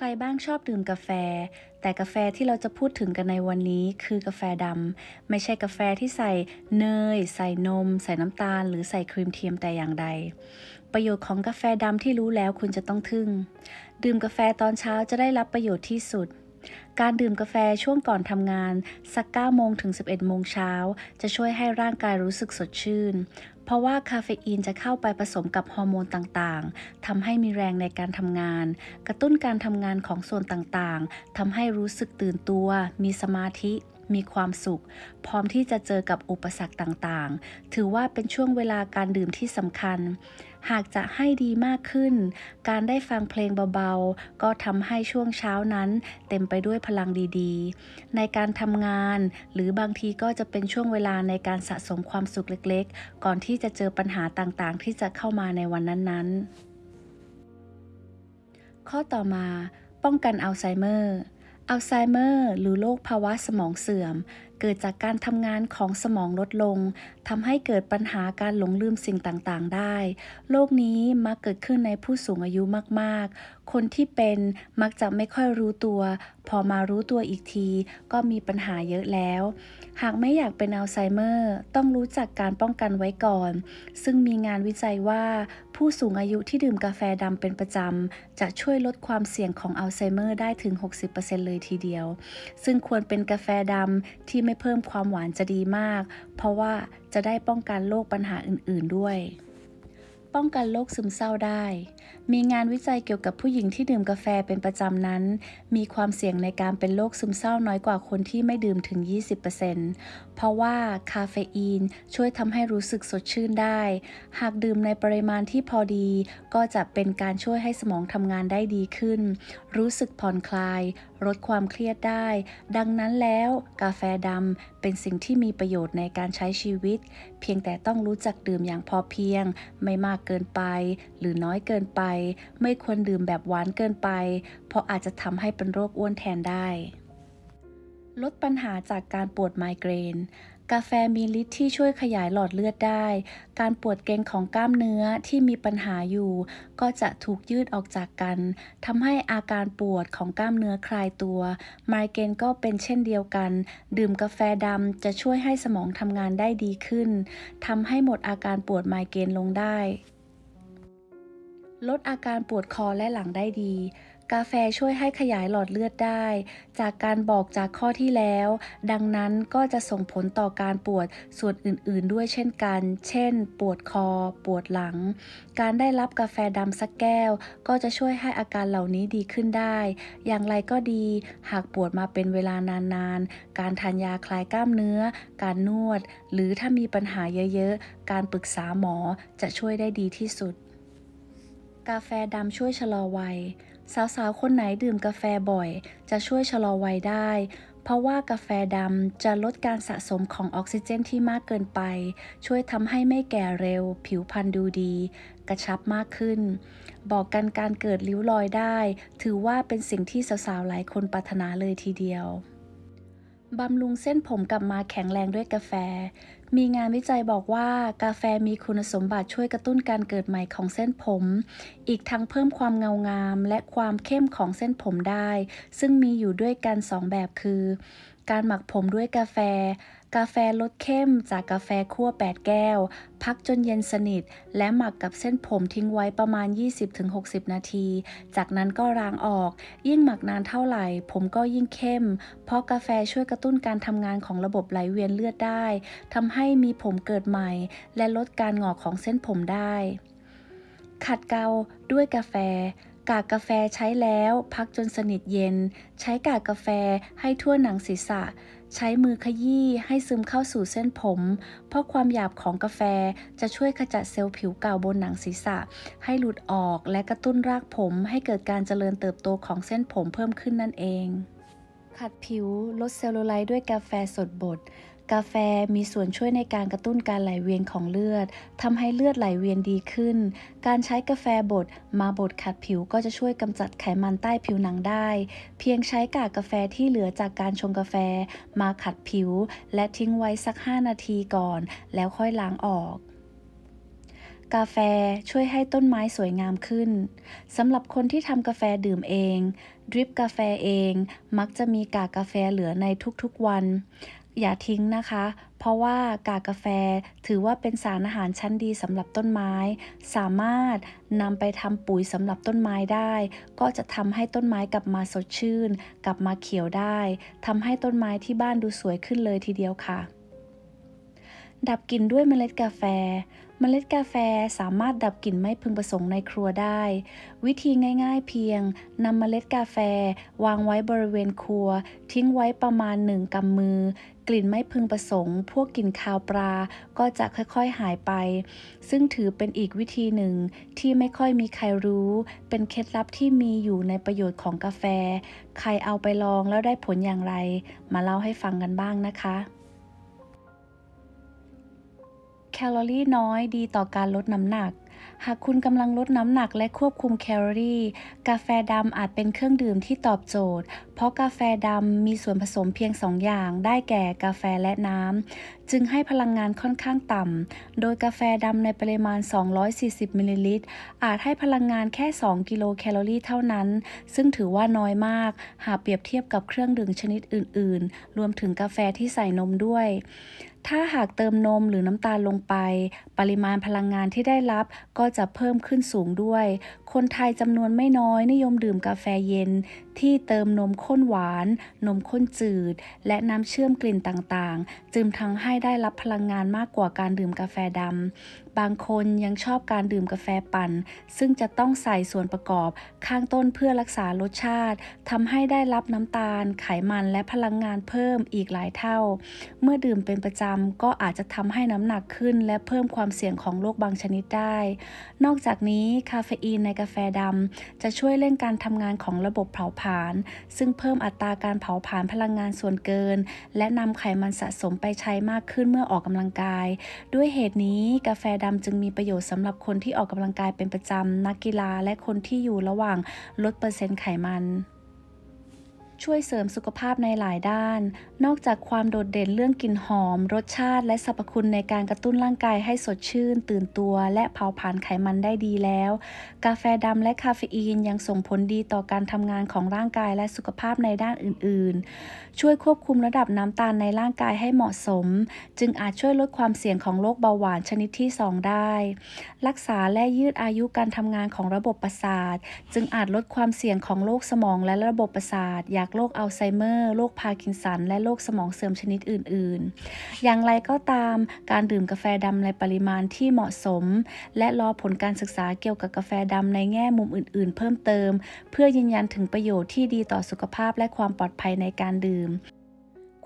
ใครบ้างชอบดื่มกาแฟ แต่กาแฟที่เราจะพูดถึงกันในวันนี้คือกาแฟดำไม่ใช่กาแฟที่ใส่เนย ใส่นม ใส่น้ำตาล หรือใส่ครีมเทียมแต่อย่างใด ประโยชน์ของกาแฟดำที่รู้แล้วคุณจะต้องทึ่ง ดื่มกาแฟตอนเช้าจะได้รับประโยชน์ที่สุด การดื่มกาแฟช่วงก่อนทำงาน สัก 9 โมงถึง 11 โมงเช้า จะช่วยให้ร่างกายรู้สึกสดชื่น เพราะว่าคาเฟอีนจะเข้าไปผสมกับฮอร์โมนต่างๆ ทำให้มีแรงในการทำงาน กระตุ้นการทำงานของส่วนต่างๆ ทำให้รู้สึกตื่นตัว มีสมาธิ มีความสุข พร้อมที่จะเจอกับอุปสรรคต่างๆ ถือว่าเป็นช่วงเวลาการดื่มที่สำคัญ หากจะให้ดีมากขึ้น การได้ฟังเพลงเบาๆ ก็ทำให้ช่วงเช้านั้นเต็มไปด้วยพลังดีๆ ในการทำงาน หรือบางทีก็จะเป็นช่วงเวลาในการสะสมความสุขเล็กๆ ก่อนที่จะเจอปัญหาต่างๆ ที่จะเข้ามาในวันนั้นๆ ข้อต่อมา ป้องกันอัลไซเมอร์ อัลไซเมอร์ หรือโรคภาวะสมองเสื่อม เกิดจากการทำงานของสมองลดลงทำให้เกิดปัญหาการหลงลืมสิ่งต่างๆ ได้ โรคนี้มักเกิดขึ้นในผู้สูงอายุมากๆ คนที่เป็นมักจะไม่ค่อยรู้ตัว พอมารู้ตัวอีกที ก็มีปัญหาเยอะแล้ว หากไม่อยากเป็นอัลไซเมอร์ต้องรู้จักการป้องกันไว้ก่อน ซึ่งมีงานวิจัยว่า ผู้สูงอายุที่ดื่มกาแฟดำเป็นประจำจะช่วยลดความเสี่ยงของอัลไซเมอร์ได้ถึง 60%เลยทีเดียว ซึ่งควรเป็นกาแฟดำที่ไม่เพิ่มความหวานจะดีมาก เพราะว่าจะได้ป้องกันโรคปัญหาอื่น ๆด้วย ป้องกันโรคซึมเศร้าได้ มีงานวิจัยเกี่ยวกับผู้หญิงที่ดื่มกาแฟเป็นประจำนั้น มีความเสี่ยงในการเป็นโรคซึมเศร้าน้อยกว่าคนที่ไม่ดื่มถึง 20%เพราะว่าคาเฟอีนช่วยทำให้รู้สึกสดชื่นได้ หากดื่มในปริมาณที่พอดี ก็จะเป็นการช่วยให้สมองทำงานได้ดีขึ้น รู้สึกผ่อนคลาย ลดความเครียดได้ ดังนั้นแล้วกาแฟดำเป็นสิ่งที่มีประโยชน์ในการใช้ชีวิต เพียงแต่ต้องรู้จักดื่มอย่างพอเพียง ไม่มากเกินไป หรือน้อยเกินไป ไม่ควรดื่มแบบหวานเกินไป เพราะอาจจะทำให้เป็นโรคอ้วนแทนได้ ลดปัญหาจากการปวดไมเกรน กาแฟมีฤทธิ์ที่ช่วยขยายหลอดเลือดได้ การปวดเกร็งของกล้ามเนื้อที่มีปัญหาอยู่ ก็จะถูกยืดออกจากกันทำให้อาการปวดของกล้ามเนื้อคลายตัวไมเกรนก็เป็นเช่นเดียวกัน ดื่มกาแฟดำจะช่วยให้สมองทำงานได้ดีขึ้นทำให้หมดอาการปวดไมเกรนลงได้ ลดอาการปวดคอและหลังได้ดี กาแฟช่วยให้ขยายหลอดเลือดได้ จากการบอกจากข้อที่แล้ว ดังนั้นก็จะส่งผลต่อการปวดส่วนอื่นๆด้วยเช่นกัน เช่น ปวดคอ ปวดหลัง การได้รับกาแฟดำสักแก้ว ก็จะช่วยให้อาการเหล่านี้ดีขึ้นได้ อย่างไรก็ดี หากปวดมาเป็นเวลานานๆ การทานยาคลายกล้ามเนื้อ การนวด หรือถ้ามีปัญหาเยอะๆ การปรึกษาหมอจะช่วยได้ดีที่สุด กาแฟดำช่วยชะลอวัย สาวๆ คนไหนดื่มกาแฟบ่อย จะช่วยชะลอวัยได้ เพราะว่ากาแฟดำจะลดการสะสมของออกซิเจนที่มากเกินไป ช่วยทำให้ไม่แก่เร็ว ผิวพรรณดูดี กระชับมากขึ้น บอกกันการเกิดริ้วรอยได้ ถือว่าเป็นสิ่งที่สาวๆ หลายคนปรารถนาเลยทีเดียวบำรุงเส้นผมกลับมาแข็งแรงด้วยกาแฟ มีงานวิจัยบอกว่ากาแฟมีคุณสมบัติช่วยกระตุ้นการเกิดใหม่ของเส้นผม อีกทั้งเพิ่มความเงางาม และความเข้มของเส้นผมได้ ซึ่งมีอยู่ด้วยกัน 2 แบบคือ การหมักผมด้วยกาแฟ กาแฟรสเข้มจากกาแฟคั่ว 8 แก้ว พักจนเย็นสนิท และหมักกับเส้นผมทิ้งไว้ประมาณ 20-60 นาที จากนั้นก็ล้างออก ยิ่งหมักนานเท่าไหร่ ผมก็ยิ่งเข้ม เพราะกาแฟช่วยกระตุ้นการทำงานของระบบไหลเวียนเลือดได้ทำใให้มีผมเกิดใหม่ และลดการหงอกของเส้นผมได้ ขัดเกลาด้วยกาแฟ กากกาแฟใช้แล้วพักจนสนิทเย็น ใช้กากกาแฟให้ทั่วหนังศีรษะ ใช้มือขยี้ให้ซึมเข้าสู่เส้นผม เพราะความหยาบของกาแฟจะช่วยขจัดเซลล์ผิวเก่าบนหนังศีรษะ ให้หลุดออกและกระตุ้นรากผมให้เกิดการเจริญเติบโตของเส้นผมเพิ่มขึ้นนั่นเองขัดผิวลดเซลลูไลท์ด้วยกาแฟสดบด กาแฟมีส่วนช่วยในการกระตุ้นการไหลเวียนของเลือดทำให้เลือดไหลเวียนดีขึ้น การใช้กาแฟบดมาบดขัดผิวก็จะช่วยกำจัดไขมันใต้ผิวหนังได้ เพียงใช้กากกาแฟที่เหลือจากการชงกาแฟ มาขัดผิว และทิ้งไว้สัก 5 นาทีก่อน แล้วค่อยล้างออกกาแฟช่วยให้ต้นไม้สวยงามขึ้น สำหรับคนที่ทำกาแฟดื่มเอง ดริปกาแฟเอง มักจะมีกากกาแฟเหลือในทุกๆวัน อย่าทิ้งนะคะ เพราะว่ากากกาแฟถือว่าเป็นสารอาหารชั้นดีสำหรับต้นไม้ สามารถนำไปทำปุ๋ยสำหรับต้นไม้ได้ ก็จะทำให้ต้นไม้กลับมาสดชื่น กลับมาเขียวได้ทำให้ต้นไม้ที่บ้านดูสวยขึ้นเลยทีเดียวค่ะ ดับกลิ่นด้วยเมล็ดกาแฟ เมล็ดกาแฟสามารถดับกลิ่นไม่พึงประสงค์ในครัวได้ วิธีง่ายๆเพียงนำเมล็ดกาแฟวางไว้บริเวณครัว ทิ้งไว้ประมาณหนึ่งกำมือ กลิ่นไม่พึงประสงค์ พวกกลิ่นคาวปลาก็จะค่อยๆหายไป ซึ่งถือเป็นอีกวิธีหนึ่งที่ไม่ค่อยมีใครรู้ เป็นเคล็ดลับที่มีอยู่ในประโยชน์ของกาแฟ ใครเอาไปลองแล้วได้ผลอย่างไร มาเล่าให้ฟังกันบ้างนะคะ แคลอรี่น้อยดีต่อการลดน้ำหนัก หากคุณกำลังลดน้ำหนักและควบคุมแคลอรี่ กาแฟดำอาจเป็นเครื่องดื่มที่ตอบโจทย์ เพราะกาแฟดำมีส่วนผสมเพียง 2 อย่างได้แก่กาแฟและน้ำ จึงให้พลังงานค่อนข้างต่ำ โดยกาแฟดำในปริมาณ 240มิลลิลิตรอาจให้พลังงานแค่ 2 กิโลแคลอรี่เท่านั้น ซึ่งถือว่าน้อยมาก หากเปรียบเทียบกับเครื่องดื่มชนิดอื่น ๆ รวมถึงกาแฟที่ใส่นมด้วย ถ้าหากเติมนมหรือน้ำตาลลงไป ปริมาณพลังงานที่ได้รับก็จะเพิ่มขึ้นสูงด้วย คนไทยจำนวนไม่น้อยนิยมดื่มกาแฟเย็น ที่เติมนมข้นหวาน นมข้นจืด และน้ำเชื่อมกลิ่นต่างๆ จึงทำให้ได้รับพลังงานมากกว่าการดื่มกาแฟดำบางคนยังชอบการดื่มกาแฟปั่น ซึ่งจะต้องใส่ส่วนประกอบข้างต้นเพื่อรักษารสชาติทำให้ได้รับน้ำตาล ไขมันและพลังงานเพิ่มอีกหลายเท่า เมื่อดื่มเป็นประจำก็อาจจะทำให้น้ำหนักขึ้น และเพิ่มความเสี่ยงของโรคบางชนิดได้ นอกจากนี้คาเฟอีนในกาแฟดำจะช่วยเร่งการทำงานของระบบเผาผลาญซึ่งเพิ่มอัตราการเผาผลาญพลังงานส่วนเกิน และนำไขมันสะสมไปใช้มากขึ้นเมื่อออกกำลังกาย ด้วยเหตุนี้กาแฟดำจึงมีประโยชน์สำหรับคนที่ออกกำลังกายเป็นประจำนักกีฬาและคนที่อยู่ระหว่างลดเปอร์เซ็นต์ไขมัน ช่วยเสริมสุขภาพในหลายด้าน นอกจากความโดดเด่นเรื่องกลิ่นหอม รสชาติ และสรรพคุณในการกระตุ้นร่างกายให้สดชื่น ตื่นตัว และเผาผลาญไขมันได้ดีแล้ว กาแฟดำและคาเฟอีนยังส่งผลดีต่อการทำงานของร่างกายและสุขภาพในด้านอื่น ๆ ช่วยควบคุมระดับน้ำตาลในร่างกายให้เหมาะสม จึงอาจช่วยลดความเสี่ยงของโรคเบาหวานชนิดที่ 2 ได้ รักษาและยืดอายุการทำงานของระบบประสาท จึงอาจลดความเสี่ยงของโรคสมองและระบบประสาทอยากโรคอัลไซเมอร์ โรคพาร์กินสัน และโรคสมองเสื่อมชนิดอื่น ๆ อย่างไรก็ตามการดื่มกาแฟดำในปริมาณที่เหมาะสม และรอผลการศึกษาเกี่ยวกับกาแฟดำในแง่มุมอื่น ๆ เพิ่มเติม เพื่อยืนยันถึงประโยชน์ที่ดีต่อสุขภาพและความปลอดภัยในการดื่ม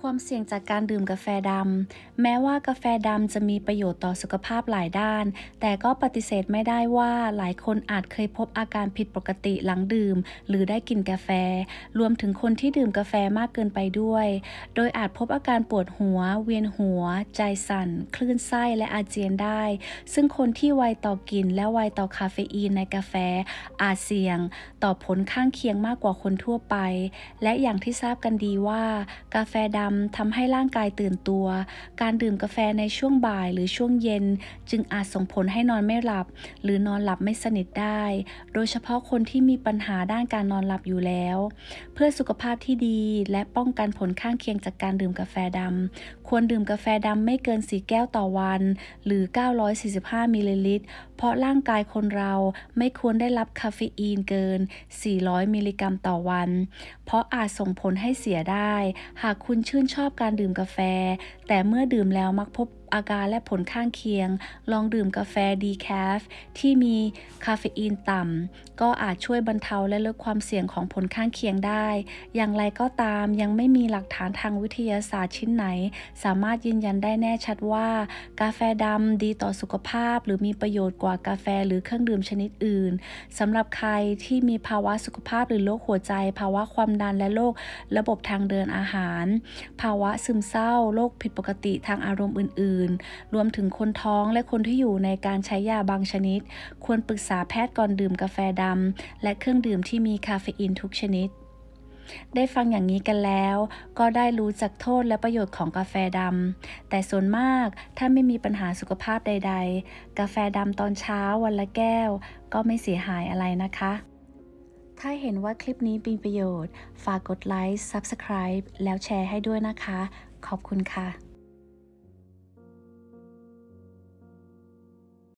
ความเสี่ยงจากการดื่มกาแฟดำ แม้ว่ากาแฟดำจะมีประโยชน์ต่อสุขภาพหลายด้าน แต่ก็ปฏิเสธไม่ได้ว่าหลายคนอาจเคยพบอาการผิดปกติหลังดื่ม หรือได้กินกาแฟ รวมถึงคนที่ดื่มกาแฟมากเกินไปด้วย โดยอาจพบอาการปวดหัว เวียนหัว ใจสั่น คลื่นไส้และอาเจียนได้ ซึ่งคนที่ไวต่อกลิ่นและไวต่อคาเฟอีนในกาแฟ อาจเสี่ยง ต่อผลข้างเคียงมากกว่าคนทั่วไป และอย่างที่ทราบกันดีว่ากาแฟดำทำให้ร่างกายตื่นตัว การดื่มกาแฟในช่วงบ่ายหรือช่วงเย็น จึงอาจส่งผลให้นอนไม่หลับ หรือนอนหลับไม่สนิทได้ โดยเฉพาะคนที่มีปัญหาด้านการนอนหลับอยู่แล้ว เพื่อสุขภาพที่ดีและป้องกันผลข้างเคียงจากการดื่มกาแฟดำควรดื่มกาแฟดำไม่เกิน 4 แก้วต่อวัน หรือ 945 มิลลิลิตร เพราะร่างกายคนเราไม่ควรได้รับคาเฟอีนเกิน 400 มิลลิกรัมต่อวัน เพราะอาจส่งผลให้เสียได้ หากคุณชื่นชอบการดื่มกาแฟ แต่เมื่อดื่มแล้วมักพบ อาการและผลข้างเคียง ลองดื่มกาแฟดีแคฟที่มีคาเฟอีนต่ำ ก็อาจช่วยบรรเทาและลดความเสี่ยงของผลข้างเคียงได้ อย่างไรก็ตามยังไม่มีหลักฐานทางวิทยาศาสตร์ชิ้นไหน สามารถยืนยันได้แน่ชัดว่า กาแฟดำดีต่อสุขภาพ หรือมีประโยชน์กว่ากาแฟหรือเครื่องดื่มชนิดอื่นสำหรับใครที่มีภาวะสุขภาพหรือโรคหัวใจ ภาวะความดันและโรคระบบทางเดินอาหาร ภาวะซึมเศร้าโรคผิดปกติทางอารมณ์อื่นๆรวมถึงคนท้องและคนที่อยู่ในการใช้ยาบางชนิด ควรปรึกษาแพทย์ก่อนดื่มกาแฟดำและเครื่องดื่มที่มีคาเฟอีนทุกชนิดได้ฟังอย่างนี้กันแล้ว ก็ได้รู้จักโทษและประโยชน์ของกาแฟดำแต่ส่วนมากถ้าไม่มีปัญหาสุขภาพใด ๆ กาแฟดำตอนเช้าวันละแก้ว ก็ไม่เสียหายอะไรนะคะ ถ้าเห็นว่าคลิปนี้มีประโยชน์ ฝากกดไลค์ Subscribe แล้วแชร์ให้ด้วยนะคะ ขอบคุณค่ะ